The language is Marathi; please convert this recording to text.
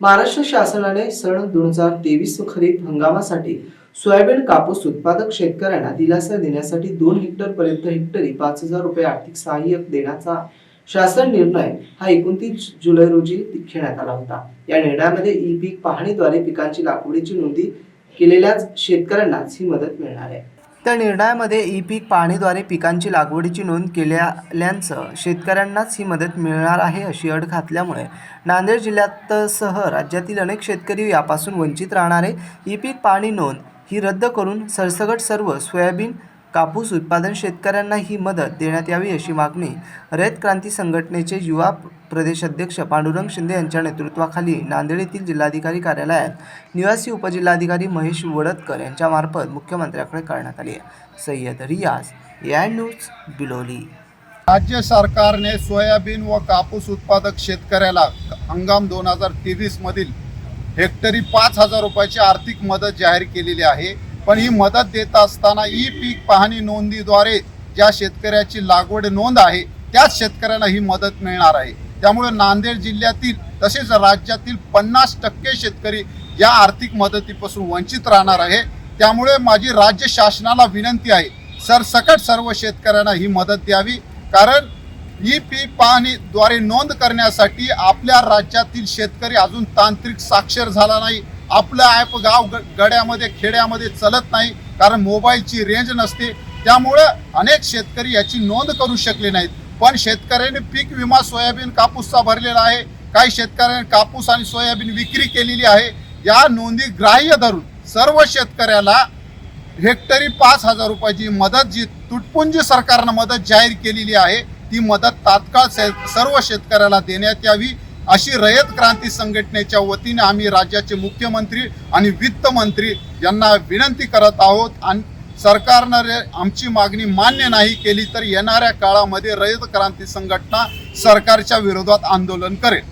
महाराष्ट्र शासनाने सन दोन हजार तेवीस खरीप हंगामासाठी सोयाबीन कापूस उत्पादक शेतकऱ्यांना दिलासा देण्यासाठी दोन हेक्टर पर्यंत हेक्टरी पाच हजार रुपये आर्थिक सहाय्य देण्याचा शासन निर्णय हा एकोणतीस जुलै रोजी घेण्यात आला होता. या निर्णयामध्ये ई पीक पाहणीद्वारे पिकांची लागवडीची नोंदी केलेल्याच शेतकऱ्यांनाच ही मदत मिळणार आहे. त्या निर्णयामध्ये ई पीक पाहणीद्वारे पिकांची लागवडीची नोंद केलेल्यांचं शेतकऱ्यांनाच ही मदत मिळणार आहे अशी अट घातल्यामुळे नांदेड जिल्ह्यातसह राज्यातील अनेक शेतकरी यापासून वंचित राहणारे ई पीक पाहणी नोंद ही रद्द करून सरसगट सर्व सोयाबीन कापूस उत्पादन शेतकऱ्यांना ही मदत देण्यात यावी अशी मागणी रयत क्रांती संघटनेचे युवा प्रदेश अध्यक्ष पांडुरंग शिंदे यांच्या नेतृत्वाखाली नांदेड येथील जिल्हाधिकारी कार्यालयात निवासी उपजिल्हाधिकारी महेश वडतकर यांच्यामार्फत मुख्यमंत्र्याकडे करण्यात आली आहे. सय्यद रियाज या न्यूज बिलोली. राज्य सरकारने सोयाबीन व कापूस उत्पादक शेतकऱ्याला हंगाम दोन हजार तेवीसमधील हेक्टरी पाच हजार रुपयाची आर्थिक मदत जाहीर केलेली आहे. पण ही मदत देत असताना ई पीक पाहणी नोंदीद्वारे ज्या शेतकऱ्याची लागवड नोंद आहे त्याच शेतकऱ्यांना ही मदत मिळणार आहे. त्यामुळे नांदेड जिल्ह्यातील तसेच राज्यातील पन्नास टक्के शेतकरी या आर्थिक मदतीपासून वंचित राहणार आहे. त्यामुळे माझी राज्य शासनाला विनंती आहे सरसकट सर्व शेतकऱ्यांना ही मदत द्यावी. कारण ई पी पाहणीद्वारे नोंद करण्यासाठी आपल्या राज्यातील शेतकरी अजून तांत्रिक साक्षर झाला नाही. आपलं ॲप गाव ग- गड्यामध्ये खेड्यामध्ये चलत नाही. कारण मोबाईलची रेंज नसते. त्यामुळं अनेक शेतकरी याची नोंद करू शकले नाहीत. पण शेतकऱ्यांनी पीक विमा सोयाबीन कापूसचा भरलेला आहे. काही शेतकऱ्यांनी कापूस आणि सोयाबीन विक्री केलेली आहे. या नोंदी ग्राह्य धरून सर्व शेतकऱ्याला हेक्टरी पाच हजार रुपयाची मदत जी तुटपुंजी सरकारनं मदत जाहीर केलेली आहे ती मदत तात्काळ से- सर्व शेतकऱ्याला देण्यात यावी अशी रयत क्रांती संघटनेच्या वतीने आम्ही राज्याचे मुख्यमंत्री आणि वित्त मंत्री यांना विनंती करत आहोत. आणि सरकारनं रे- आमची मागणी मान्य नाही केली तर येणाऱ्या काळामध्ये रयत क्रांती संघटना सरकारच्या विरोधात आंदोलन करेल.